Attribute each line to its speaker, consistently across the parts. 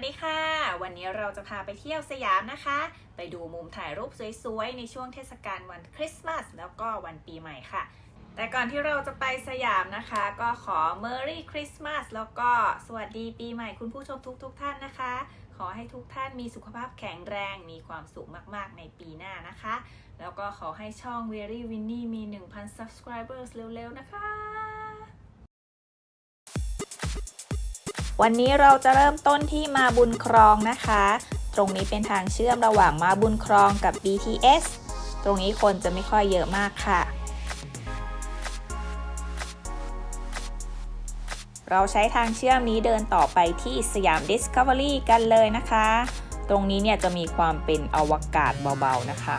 Speaker 1: วัสดีค่ะ วันนี้เราจะพาไปเที่ยวสยามนะคะ ไปดูมุมถ่ายรูปสวยๆ ในช่วงเทศกาลวันคริสต์มาสแล้วก็วันปีใหม่ค่ะ แต่ก่อนที่เราจะไปสยามนะคะ ก็ขอ Merry Christmas แล้วก็สวัสดีปีใหม่คุณผู้ชมทุกๆทท่านนะคะ ขอให้ทุกท่านมีสุขภาพแข็งแรง มีความสุขมากๆในปีหน้านะคะ แล้วก็ขอให้ช่อง Very Winnie มี 1,000 subscribers เร็วๆนะคะ วันนี้เราจะเริ่มต้นที่มาบุญครองนะคะ ตรงนี้เป็นทางเชื่อมระหว่างมาบุญครองกับ BTS ตรงนี้คนจะไม่ค่อยเยอะมากค่ะ เราใช้ทางเชื่อมนี้เดินต่อไปที่สยาม Discovery กันเลยนะคะ ตรงนี้เนี่ยจะมีความเป็นอวกาศเบาๆนะคะ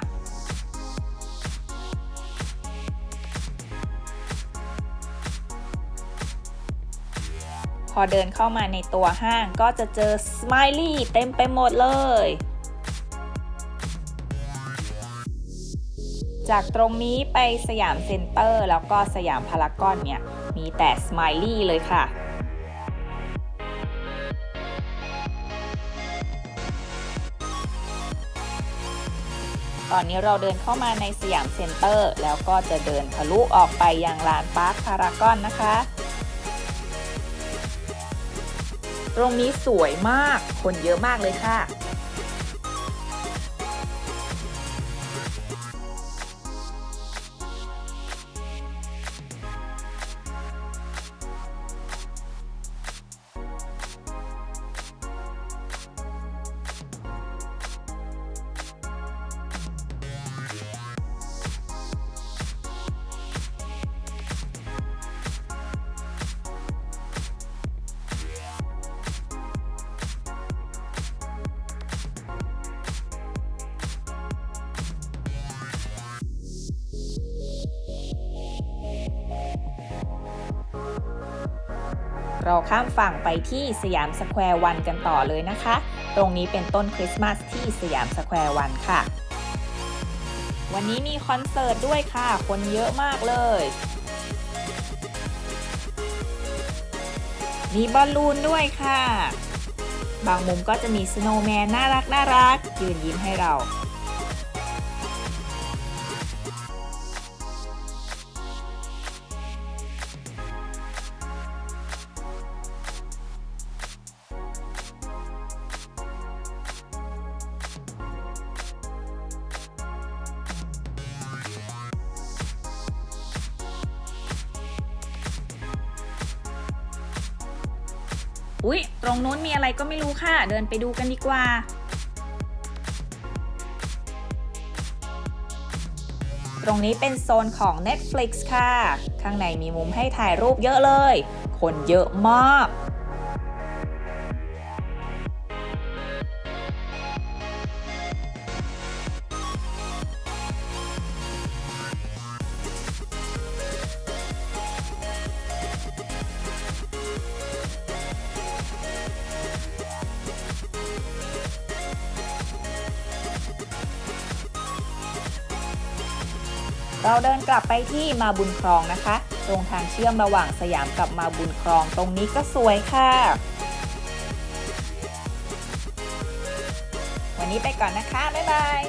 Speaker 1: อเดินเข้ามาในตัวห้างก็จะเจอสไมลี่เต็มไปหมดเลย จากตรงนี้ไปสยามเซ็นเตอร์ แล้วก็สยามพารากอนเนี่ย มีแต่สไมลี่เลยค่ะตอนนี้เราเดินเข้ามาในสยามเซ็นเตอร์ แล้วก็จะเดินทะลุออกไปยังลานปาร์คพารากอนนะคะ ตรงนี้สวยมากคนเยอะมากเลยค่ะ เราข้ามฝั่งไปที่สยามสแควร์วันกันต่อเลยนะคะ ตรงนี้เป็นต้นคริสต์มาสที่สยามสแควร์วันค่ะ วันนี้มีคอนเสิร์ตด้วยค่ะ คนเยอะมากเลย มีบอลลูนด้วยค่ะ บางมุมก็จะมีสโนว์แมนน่ารักน่ารักยืนยิ้มให้เรา อุ๊ย ตรงนู้นมีอะไรก็ไม่รู้ค่ะ เดินไปดูกันดีกว่า ตรงนี้เป็นโซนของ Netflix ค่ะ ข้างในมีมุมให้ถ่ายรูปเยอะเลย คนเยอะมาก เราเดินกลับไปที่มาบุญครองนะคะ ตรงทางเชื่อมระหว่างสยามกับมาบุญครอง ตรงนี้ก็สวยค่ะ วันนี้ไปก่อนนะคะ บ๊ายบาย